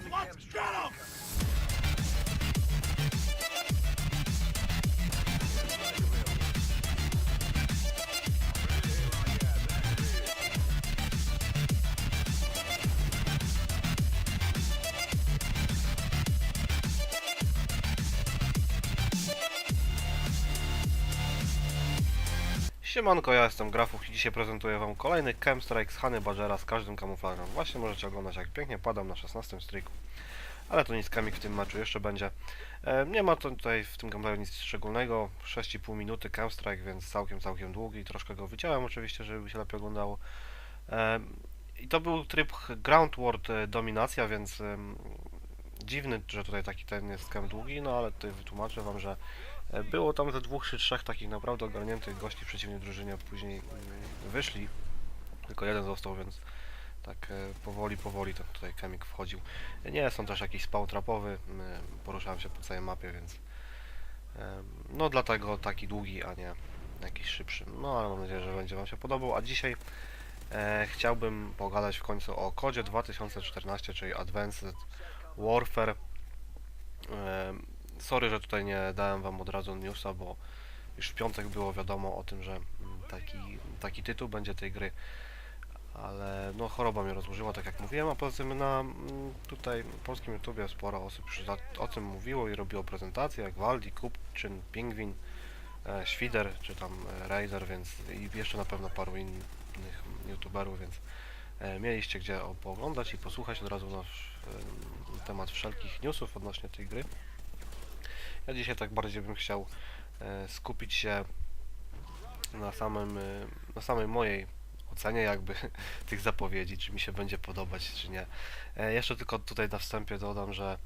Let's go! Siemanko, ja jestem Grafów i dzisiaj prezentuję Wam kolejny Camp Strike z Hany Badgera z każdym kamuflażem. Właśnie możecie oglądać jak pięknie padam na 16 streaku. Ale to nic kamik w tym meczu jeszcze będzie. E, nie ma to tutaj w tym gameplayu nic szczególnego. 6,5 minuty Camp Strike, więc całkiem, całkiem długi. Troszkę go wyciąłem oczywiście, żeby się lepiej oglądało. E, I to był tryb Ground World e, Dominacja, więc dziwny, że tutaj taki ten jest camp długi, no ale tutaj wytłumaczę Wam, że E, Było tam ze dwóch czy trzech takich naprawdę ogarniętych gości w przeciwnej drużynie, później mm, wyszli. Tylko jeden został, więc tak e, powoli, powoli ten tutaj chemik wchodził. Nie są też jakiś spał trapowy, poruszałem się po całej mapie, więc no dlatego taki długi, a nie jakiś szybszy. No ale mam nadzieję, że będzie Wam się podobał. A dzisiaj e, chciałbym pogadać w końcu o kodzie 2014, czyli Advanced Warfare. Sorry, że tutaj nie dałem wam od razu newsa, bo już w piątek było wiadomo o tym, że mm, taki, taki tytuł będzie tej gry. Ale no choroba mnie rozłożyła, tak jak mówiłem, a poza tym na mm, tutaj polskim YouTubie sporo osób już o tym mówiło i robiło prezentacje, jak Waldi, Kupczyn, Pingwin, e, Świder, czy tam e, Razer, więc i jeszcze na pewno paru innych YouTuberów, więc mieliście gdzie pooglądać i posłuchać od razu na e, temat wszelkich newsów odnośnie tej gry. Ja dzisiaj tak bardziej bym chciał e, skupić się na samym, e, na samej mojej ocenie jakby tych zapowiedzi, czy mi się będzie podobać, czy nie. E, jeszcze tylko tutaj na wstępie dodam, że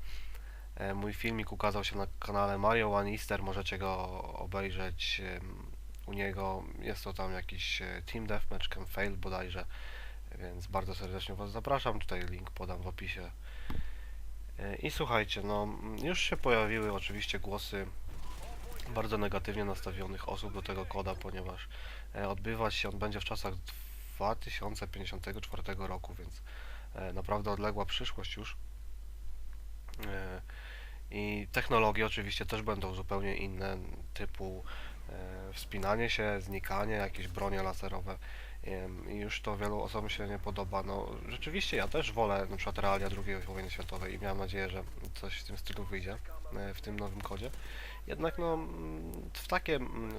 e, mój filmik ukazał się na kanale Mario One Easter, możecie go obejrzeć u niego, jest to tam jakiś e, Team Deathmatch Can Fail bodajże, więc bardzo serdecznie Was zapraszam, tutaj link podam w opisie E, I słuchajcie, no już się pojawiły oczywiście głosy bardzo negatywnie nastawionych osób do tego koda, ponieważ e, odbywać się on będzie w czasach 2054 roku, więc e, naprawdę odległa przyszłość już. I technologie oczywiście też będą zupełnie inne, typu wspinanie się, znikanie, jakieś bronie laserowe. I już to wielu osobom się nie podoba. No, rzeczywiście ja też wolę na przykład realia II wojny światowej i miałem nadzieję, że coś w tym stylu wyjdzie e, w tym nowym kodzie. Jednak no, w takie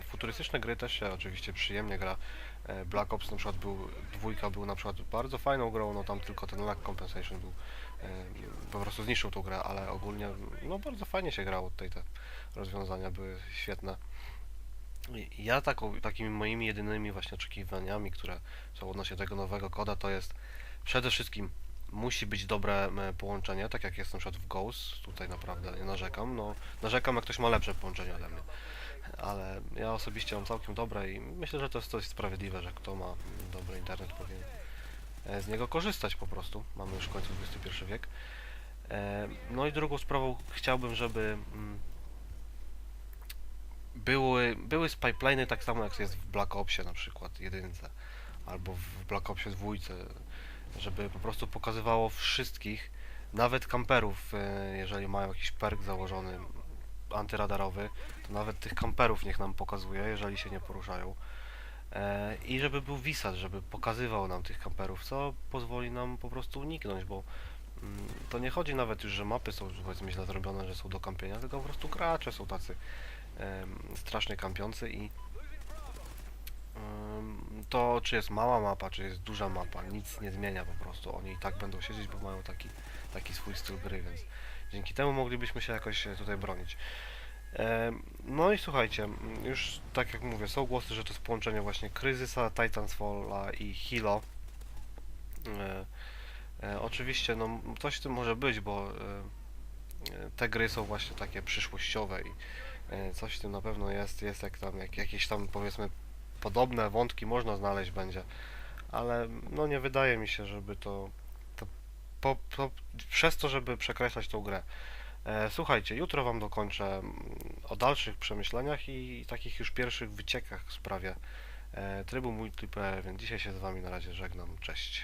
futurystyczne gry też się oczywiście przyjemnie gra. E, Black Ops na przykład był, dwójka był na przykład bardzo fajną grą, no tam tylko ten lag compensation był, e, po prostu zniszczył tą grę, ale ogólnie no bardzo fajnie się grało tutaj te rozwiązania były świetne. Ja takimi moimi jedynymi właśnie oczekiwaniami, które są odnośnie tego nowego koda, to jest przede wszystkim musi być dobre m, połączenie, tak jak jest na przykład w Ghost, tutaj naprawdę nie narzekam, no narzekam jak ktoś ma lepsze połączenie ode mnie, ale ja osobiście mam całkiem dobre i myślę, że to jest coś sprawiedliwe, że kto ma mm, dobry internet powinien e, z niego korzystać po prostu, mamy już w końcu XXI wiek. E, No i drugą sprawą chciałbym, żeby były, były spipeliny tak samo jak jest w Black Opsie na przykład jedynce albo w Black Opsie dwójce, żeby po prostu pokazywało wszystkich, nawet kamperów, e, jeżeli mają jakiś perk założony antyradarowy, to nawet tych kamperów niech nam pokazuje, jeżeli się nie poruszają. E, I żeby był wisat, żeby pokazywał nam tych kamperów, co pozwoli nam po prostu uniknąć, bo mm, to nie chodzi nawet już, że mapy są powiedzmy źle zrobione, że są do kampienia, tylko po prostu gracze są tacy strasznie kampiący i to czy jest mała mapa, czy jest duża mapa, nic nie zmienia po prostu. Oni i tak będą siedzieć, bo mają taki, taki swój styl gry, więc dzięki temu moglibyśmy się jakoś e, tutaj bronić. No i słuchajcie, już tak jak mówię, są głosy, że to jest połączenie właśnie Kryzysa, Titansfalla i Hilo. E, e, oczywiście, no coś w tym może być, bo te gry są właśnie takie przyszłościowe i coś w tym na pewno jest, jest jak tam, jak, jakieś tam powiedzmy podobne wątki można znaleźć będzie, ale no nie wydaje mi się, żeby to, to, po, przez to, żeby przekreślać tą grę. E, słuchajcie, jutro Wam dokończę mm, o dalszych przemyśleniach i takich już pierwszych wyciekach w sprawie e, trybu multiplayer, więc dzisiaj się z Wami na razie żegnam, cześć.